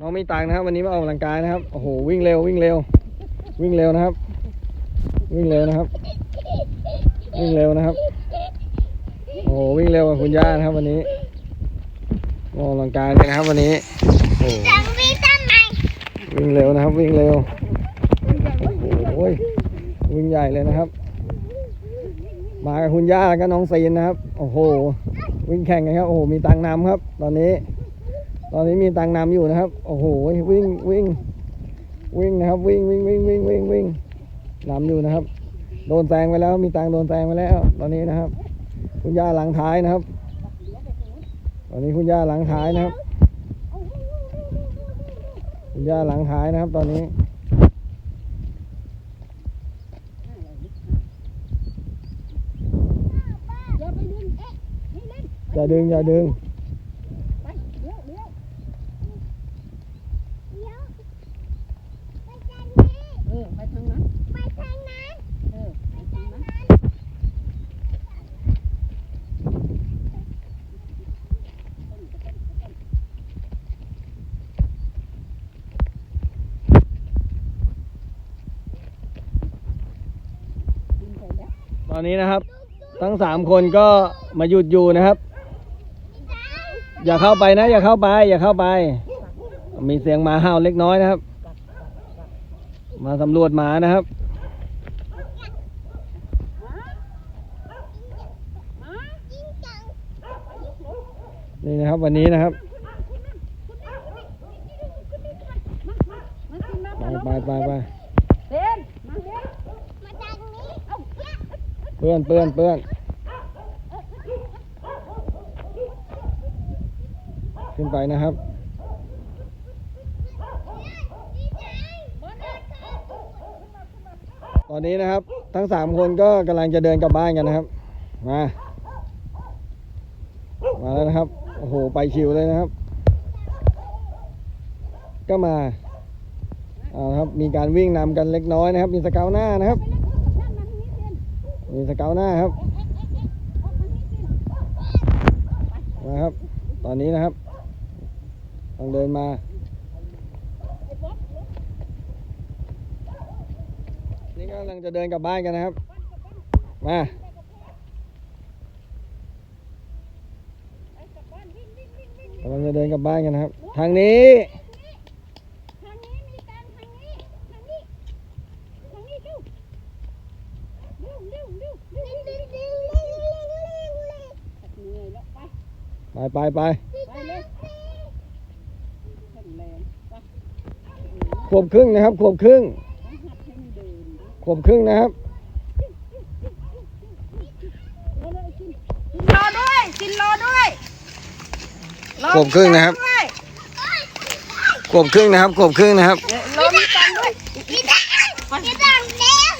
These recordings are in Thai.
น้องมีตังนะครับ วันนี้มาออกกำลังกายนะครับโอ้โหวิ่งเร็ววิ่งเร็ว วิ่งเร็วนะครับ วิ่งเร็วนะครับ วิ่งเร็วนะครับโอ้โหวิ่งเร็วกับคุณย่านะครับวันนี้มาออกกำลังกายเลยนะครับวันนี้โอ้โหจังวีทำไมวิ่งเร็วนะครับ วิ่งเร็วโอ้ยวิ่งใหญ่เลยนะครับ มากับคุณย่าแล้วก็น้องซีนนะครับ โอ้โห วิ่งแข่งกันครับ โอ้โห มีตังค์นำครับ ตอนนี้ ตอนนี้มีตังนำอยู่นะครับ โอ้โห วิ่งวิ่งวิ่งนะครับ วิ่งวิ่งวิ่งวิ่งวิ่งวิ่งนำอยู่นะครับ โดนแซงไปแล้ว มีตังโดนแซงไปแล้ว ตอนนี้นะครับ คุณย่าหลังท้ายนะครับ ตอนนี้คุณย่าหลังท้ายนะครับ คุณย่าหลังท้ายนะครับ ตอนนี้อย่าดึงเอ๊ะนี่เล่นอย่าดึงอย่าดึง ไปเลี้ยวเลี้ยวเลี้ยวไปทางนี้ เอไปทางนั้น ไปทางนั้น เออไปทางนั้นตอนนี้นะครับ ทั้งสามคนก็มาหยุดอยู่นะครับ อย่าเข้าไปนะ อย่าเข้าไป อย่าเข้าไป มีเสียงหมาเห่าเล็กน้อยนะครับ มาสำรวจหมานะครับ นี่นะครับวันนี้นะครับไปไปไปเป็นมาเร็วมาทางนี้เปื้อนเปื้อนเปื้อนขึ้นไปนะครับ ตอนนี้นะครับ ทั้งสามคนก็กำลังจะเดินกลับบ้านกันนะครับ มา มาแล้วนะครับ โอ้โห ไปชิวเลยนะครับ ก็มาเอาครับ มีการวิ่งนำกันเล็กน้อยนะครับ มีสเกาหน้านะครับ มีสเกาหน้าครับ มาครับ ตอนนี้นะครับต้องเดินมา นี่กำลังจะเดินกลับบ้านกันนะครับ มาเราจะเดินกลับบ้านกันนะครับ ทางนี้ ทางนี้มีตังทางนี้ ทางนี้ ทางนี้ดูดูดูดูดูดูดูเหนื่อยแล้วไป ไปไปไปขวบครึ่งนะครับขวบครึ่ง ขวบครึ่งนะครับเอาเลยกินกินรอด้วยกินรอด้วยอขวบครึ่งนะครับด้วยขวบครึ่งนะครับขวบครึ่งนะครับเดี๋ยวรอมีตังค์ด้วยพี่ดังพี่ดังเร็ว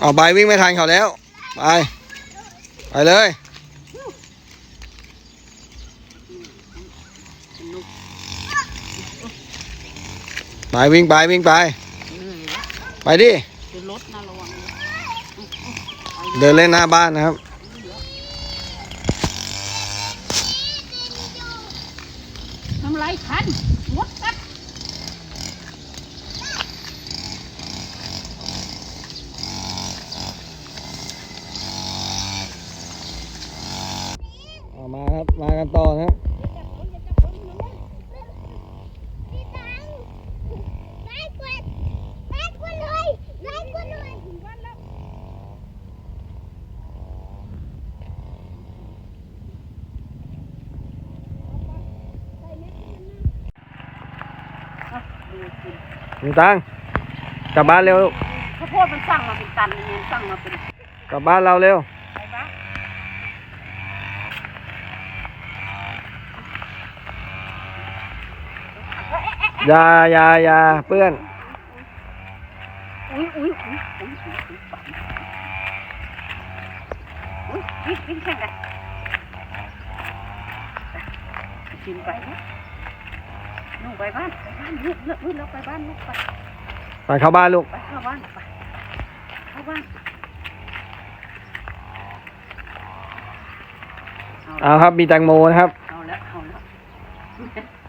เอาใบวิ่งไม่ทันเขาแล้ว ไป ไปเลย ไป วิ่งไปวิ่งไป เหนื่อยแล้วไปดิจะรถนะระวังนะเดินเล่นหน้าบ้านนะครับ ทำไรคันมดกัดเอามาครับ มากันต่อนะครับ พี่ดังไล่กวดไล่กวดเลยไล่กวดเลย เอาดูกิน มีตังค์กลับบ้านเร็วข้าวโพดมันสั่งมาเป็นตันเนี่ยสั่งมาเป็นกลับบ้านเราเร็วอะไรบ้างอย่าอย่าอย่าเปื้อน อุ้ยอุ้ยอุ้ยอุ้ยอุ้ยอุ้ยปังอุ้ยวิ่งวิ่งแข่งกันกินไปนะ ลูกไปบ้านไปบ้านลูกเลิกลูกแล้วไปบ้านลูกไปไปเข้าบ้านลูก ไปเข้าบ้านไปเข้าบ้านเอาครับมีแตงโมนะครับ เอาแล้วเอาแล้ว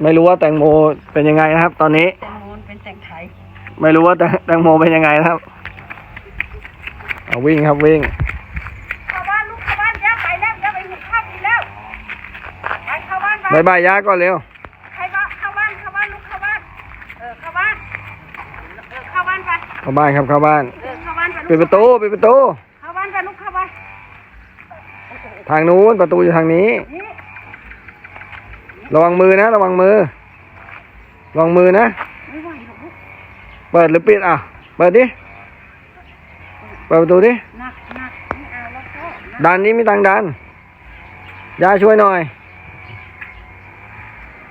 ไม่รู้ว่าแตงโมเป็นยังไงนะครับ ตอนนี้ แตงโมมันเป็นแตงไทยไม่รู้ว่าแตงแตงโมเป็นยังไงนะครับเอาวิ่งครับวิ่งเข้าบ้านลูกเข้าบ้านย่าไปแล้วย่าไปหุบข้าวกินแล้วไปเข้าบ้านไป บายบายยาก่อนเร็ว เข้าบ้านครับเข้าบ้านเออเข้าบ้านไปปิดลูปกระตูปิดประตู เข้าบ้านไปลูกเข้าบ้านทางนู้นประตูอยู่ทางนี้ นี่ระวังมือนะ ระวังมือ ระวังมือนะ ไม่ไหวหรอกลูกเปิดหรือปิดอะ เปิดดิ เปิดประตูดิ หนักหนักไม่เอาแล้วก็หนักดันนี้มีตังค์ดันยาช่วยหน่อย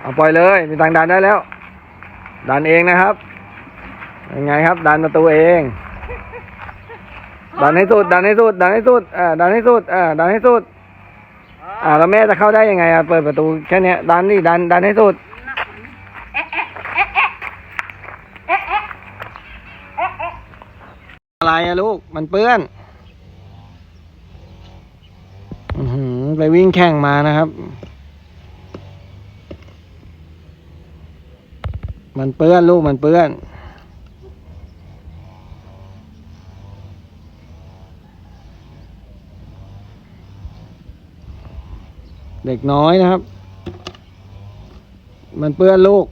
เอาปล่อยเลย มีตังค์ดันได้แล้ว ดันเองนะครับ ยังไงครับ ดันประตูเอง ดันให้สุด ดันให้สุด ดันให้สุดอ่าดันให้สุดอ่าดันให้สุด อ่าแล้วแม่จะเข้าได้ยังไงอะเปิดประตูแค่นี้ดันนี่ดัน ดันให้สุดอะไรอะลูก มันเปื้อนไปวิ่งแข่งมานะครับ มันเปื้อนลูกมันเปื้อน เด็กน้อยนะครับ มันเปื้อนลูก